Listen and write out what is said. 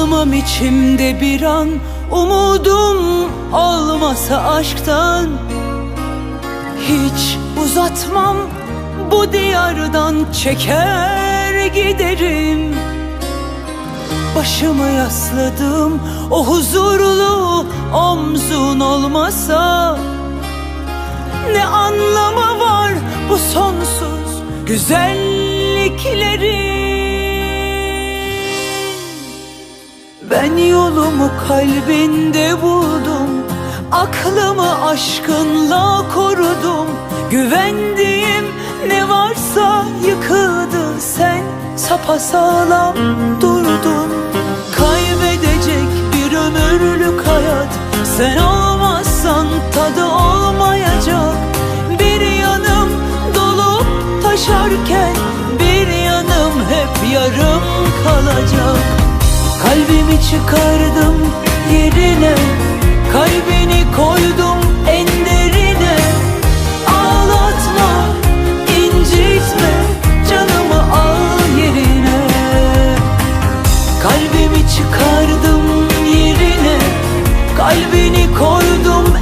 Yaşamam içimde bir an Umudum olmasa aşktan. Hiç uzatmam bu diyardan Çeker giderim. Başımı yasladım o huzurlu omzun olmasa. Ne anlamı var bu sonsuz güzelliklerin Ben yolumu kalbinde buldum. Aklımı aşkınla korudum. Güvendiğim ne varsa yıkıldı Sen. Sapasağlam durdun. Kaybedecek bir ömürlük hayat. Sen olmazsan tadı olmayacak. Bir yanım dolup taşarken Bir yanım hep yarım kalacak. Kalbimi çıkardım yerine. Kalbini koydum en derine Ağlatma, incitme Canımı al yerine. Kalbimi çıkardım yerine. Kalbini koydum